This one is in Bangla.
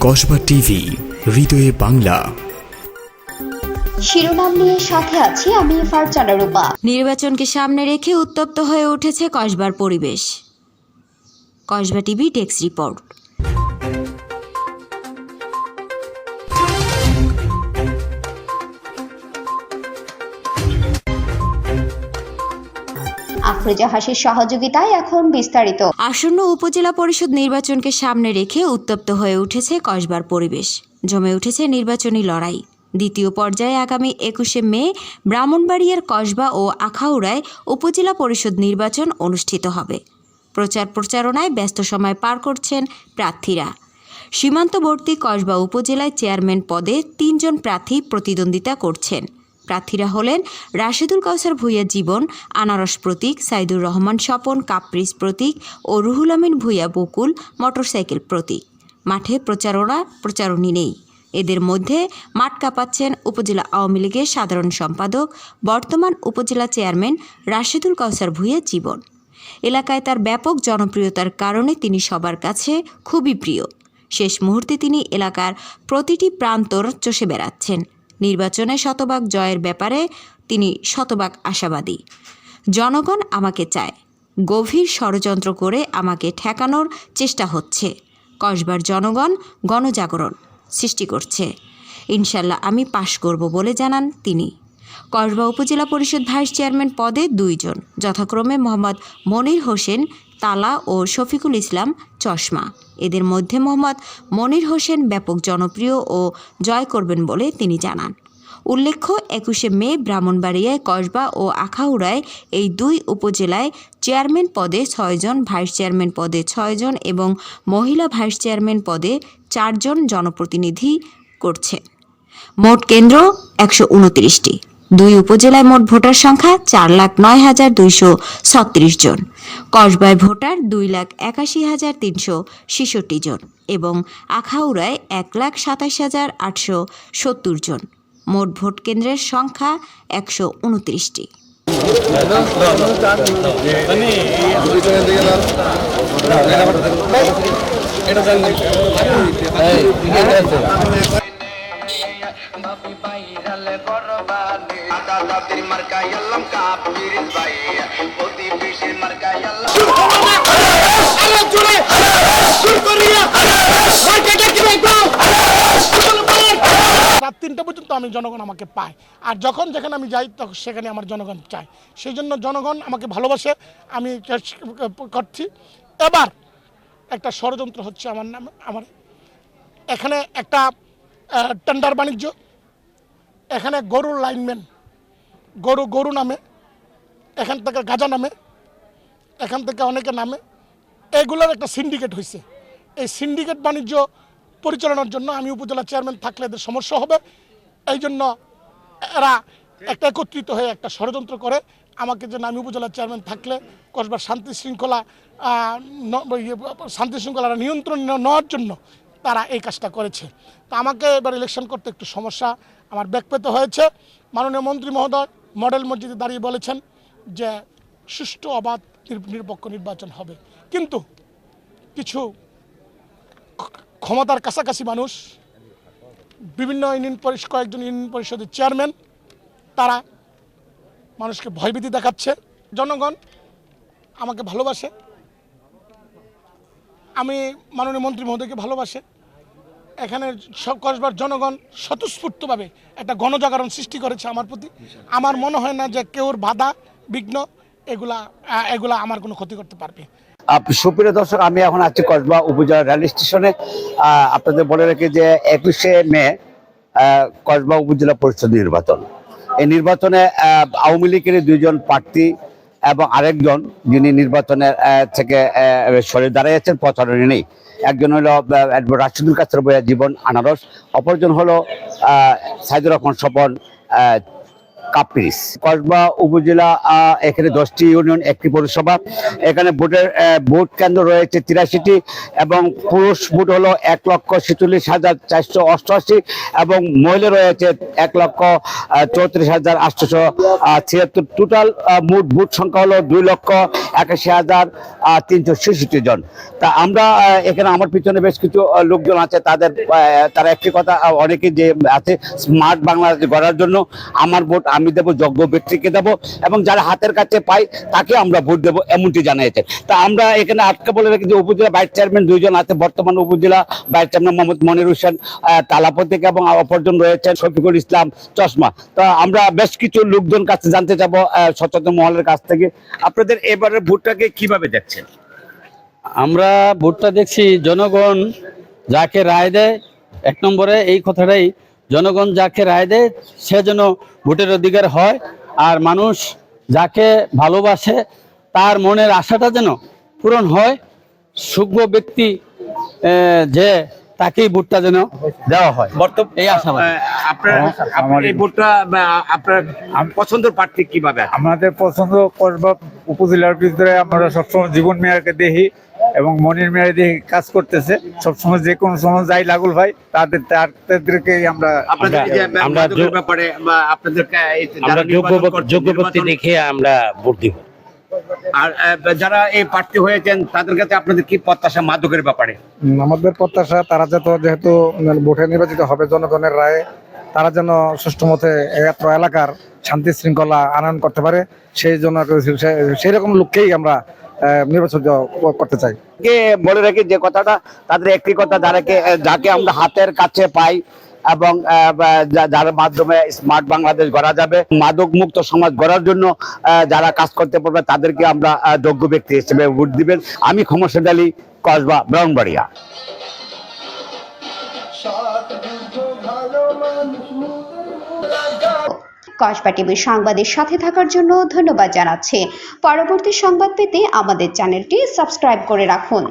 কসবা টিভি হৃদয়ে বাংলা। শিরোনাম নিয়ে সাথে আছি আমি ফারজানা রূপা। নির্বাচনকে সামনে রেখে উত্তপ্ত হয়ে উঠেছে কসবার পরিবেশ। Kasba TV desk report. Afroza হাসির সহযোগিতায় এখন বিস্তারিত। আসন্ন উপজেলা পরিষদ নির্বাচনকে সামনে রেখে উত্তপ্ত হয়ে উঠেছে কসবার পরিবেশ। জমে উঠেছে নির্বাচনী লড়াই। দ্বিতীয় পর্যায়ে আগামী একুশে মে ব্রাহ্মণবাড়িয়ার কসবা ও আখাউড়ায় উপজেলা পরিষদ নির্বাচন অনুষ্ঠিত হবে। প্রচার প্রচারণায় ব্যস্ত সময় পার করছেন প্রার্থীরা। সীমান্তবর্তী কসবা উপজেলায় চেয়ারম্যান পদে তিনজন প্রার্থী প্রতিদ্বন্দ্বিতা করছেন। প্রার্থীরা হলেন রাশেদুল কাউসার ভূঁইয়া জীবন, আনারস প্রতীক, সাইদুর রহমান স্বপন, কাপ্রিস প্রতীক ও রুহুল আমিন ভূঁইয়া বকুল মোটরসাইকেল প্রতীক। মাঠে প্রচারণা, প্রচারণী নেই। এদের মধ্যে মাঠ কাঁপাচ্ছেন উপজেলা আওয়ামী লীগের সাধারণ সম্পাদক, বর্তমান উপজেলা চেয়ারম্যান রাশেদুল কাউসার ভূঁইয়া জীবন। এলাকায় তার ব্যাপক জনপ্রিয়তার কারণে তিনি সবার কাছে খুবই প্রিয়। শেষ মুহূর্তে তিনি এলাকার প্রতিটি প্রান্তর চষে বেড়াচ্ছেন। নির্বাচনে শতভাগ জয়ের ব্যাপারে তিনি শতভাগ আশাবাদী। জনগণ আমাকে চায়, গভীর ষড়যন্ত্র করে আমাকে ঠেকানোর চেষ্টা হচ্ছে। কসবার জনগণ গণজাগরণ সৃষ্টি করছে। ইনশাল্লাহ আমি পাশ করব বলে জানান তিনি। কসবা উপজেলা পরিষদ ভাইস চেয়ারম্যান পদে দুইজন, যথাক্রমে মোহাম্মদ মনির হোসেন তালা ও শফিকুল ইসলাম চশমা। এদের মধ্যে মোহাম্মদ মনির হোসেন ব্যাপক জনপ্রিয় ও জয় করবেন বলে তিনি জানান। উল্লেখ্য, একুশে মে ব্রাহ্মণবাড়িয়ায় কসবা ও আখাউড়ায় এই দুই উপজেলায় চেয়ারম্যান পদে ছয়জন ভাইস চেয়ারম্যান পদে ছয়জন এবং মহিলা ভাইস চেয়ারম্যান পদে চারজন জনপ্রতিনিধি করছে মোট কেন্দ্র একশো উনত্রিশটি। দুই উপজেলায় মোট ভোটার সংখ্যা চার লাখ নয় হাজার দুইশো ছত্রিশ জন কসবায় ভোটার দুই লাখ একাশি হাজার তিনশো ছেষট্টি জন এবং আখাউড়ায় এক লাখ সাতাশ হাজার আটশো সত্তর জন মোট ভোট কেন্দ্রের সংখ্যা একশো উনত্রিশটি বাইরাল রাত তিনটা পর্যন্ত আমি জনগণ আমাকে পায়। আর যখন যেখানে আমি যাই, তখন সেখানে আমার জনগণ চায়। সেই জন্য জনগণ আমাকে ভালোবাসে। আমি করছি। এবার একটা ষড়যন্ত্র হচ্ছে আমার নামে। আমার এখানে একটা টেন্ডার বাণিজ্য। এখানে গরুর লাইনম্যান গরু গরু নামে এখান থেকে গাজা নামে এখান থেকে অনেকে নামে। এগুলোর একটা সিন্ডিকেট হয়েছে এই সিন্ডিকেট বাণিজ্য পরিচালনার জন্য আমি উপজেলা চেয়ারম্যান থাকলে এদের সমস্যা হবে। এই জন্য এরা একটা একত্রিত হয়ে একটা ষড়যন্ত্র করে। আমাকে যে আমি উপজেলা চেয়ারম্যান থাকলে কসবার শান্তি শৃঙ্খলা ইয়ে, শান্তি শৃঙ্খলা নিয়ন্ত্রণ নেওয়ার জন্য তারা এই কাজটা করেছে। তো আমাকে এবার ইলেকশন করতে একটু সমস্যা আমার ব্যাক পেতে হয়েছে। মাননীয় মন্ত্রী মহোদয় মডেল মসজিদে দাঁড়িয়ে বলেছেন যে, সুষ্ঠু, অবাধ, নির- নিরপেক্ষ নির্বাচন হবে। কিন্তু কিছু ক্ষমতার কাছাকাছি মানুষ, বিভিন্ন ইউনিয়ন পরিষদ কয়েকজন ইউনিয়ন পরিষদের চেয়ারম্যান, তারা মানুষকে ভয়ভীতি দেখাচ্ছে। জনগণ আমাকে ভালোবাসে। আমি মাননীয় মন্ত্রী মহোদয়কে ভালোবাসে। এখানে সব কসবার জনগণ স্বতঃস্ফূর্তভাবে একটা গণজাগরণ সৃষ্টি করেছে আমার প্রতি। আমার মনে হয় না যে কেউর বাধা, বিঘ্ন, এগুলা এগুলা আমার কোনো ক্ষতি করতে পারবে। সুপ্রিয় দর্শক, আমি এখন আছি কসবা উপজেলা রেল স্টেশনে। আপনাদের বলে রাখি যে একুশে মে কসবা উপজেলা পরিষদ নির্বাচন। এই নির্বাচনে আওয়ামী লীগের দুইজন প্রার্থী এবং আরেকজন যিনি নির্বাচনের থেকে সরে দাঁড়িয়েছেন, প্রচারণী নেই। একজন হলো রাশিদুল কাছের বইয়া জীবন আনারস, অপরজন হলো সাইদুর রহমান স্বপন কাপিরিস কসবা উপজেলা এখানে দশটি ইউনিয়ন, একটি পৌরসভা। এখানে ভোটের ভোট কেন্দ্র রয়েছে তিরাশিটি এবং পুরুষ ভোট হলো এক লক্ষ ছেচল্লিশ হাজার চারশো অষ্টআশি এবং মহিলা রয়েছে এক লক্ষ চৌত্রিশ হাজার আটশোশো ছিয়াত্তর। টোটাল মোট ভোট সংখ্যা হলো দুই লক্ষ একাশি হাজার তিনশো ছেষট্টি জন। তা আমরা এখানে আমার পিছনে বেশ কিছু লোকজন আছে তাদের তারা একটি কথা অনেকে যে আছে স্মার্ট বাংলাদেশ গড়ার জন্য আমার ভোট আমি দেব যোগ্য ব্যক্তিকে দেব এবং যারা হাতের কাছে পাই তাকে আমরা ভোট দেবো এমনটি জানিয়েছেন তা আমরা এখানে আটকে বলে রাখি যে উপজেলা ভাইস চেয়ারম্যান দুইজন আছে বর্তমান উপজেলা ভাইস চেয়ারম্যান মোহাম্মদ মনির হোসেন আহ, তালাপত থেকে এবং অপরজন রয়েছেন শফিকুল ইসলাম চশমা। তা আমরা বেশ কিছু লোকজন কাছে জানতে আহ, সচেতন মহলের কাছ থেকে। আপনাদের এবারের ভোটটাকে কীভাবে দেখছেন? আমরা ভোটটা দেখছি, জনগণ যাকে রায় দেয়, এক নম্বরে এই কথাটাই, জনগণ যাকে রায় দেয়, সে যেন ভোটের অধিকার হয়, আর মানুষ যাকে ভালোবাসে, তার মনের আশাটা যেন পূরণ হয়। যোগ্য ব্যক্তি যে তাকেই ভোটটা যেন দেওয়া হয়। বর্তমান এই আপনার আপনার এই ভোটটা আপনার পছন্দের প্রার্থী কীভাবে আমাদের পছন্দ করবা উপজেলার ভিতরে আমরা সবসময় জীবন মেয়ারকে দেখি এবং মনির মেয়ার দেখি কাজ করতেছে। সবসময় যে কোনো সময় যাই লাগুল ভাই তাদের তাদেরকেই আমরা আপনাদের আমরা যোগ্য ব্যক্তি দেখে আমরা ভোট দিব। আর যারা এই প্রার্থী হয়েছেন তাদের কাছে আপনাদের কি প্রত্যাশা মাদকের ব্যাপারে? আমাদের প্রত্যাশা তারা যত যেহেতু ভোটে নির্বাচিত হবে জনগণের রায়ে তারা যেন সুষ্ঠু মতে এত এলাকার শান্তি শৃঙ্খলা আনয়ন করতে পারে সেই জন্য সেই রকম লোককেই আমরা নির্বাচন করতে চাই। বলে রাখি যে কথাটা? তাদের একটি কথা যারাকে যাকে আমরা হাতের কাছে পাই এবং যার মাধ্যমে স্মার্ট বাংলাদেশ গড়া যাবে। মাদক মুক্ত সমাজ গড়ার জন্য যারা কাজ করতে পারবে, তাদেরকে আমরা যোগ্য ব্যক্তি হিসেবে ভোট দিবেন। আমি ক্ষমসেদ আলী, কসবা ব্রাউনবাড়িয়া কসবা টিভির সংবাদের সাথে থাকার জন্য ধন্যবাদ জানাচ্ছি। পরবর্তী সংবাদ পেতে আমাদের চ্যানেলটি সাবস্ক্রাইব করে রাখুন।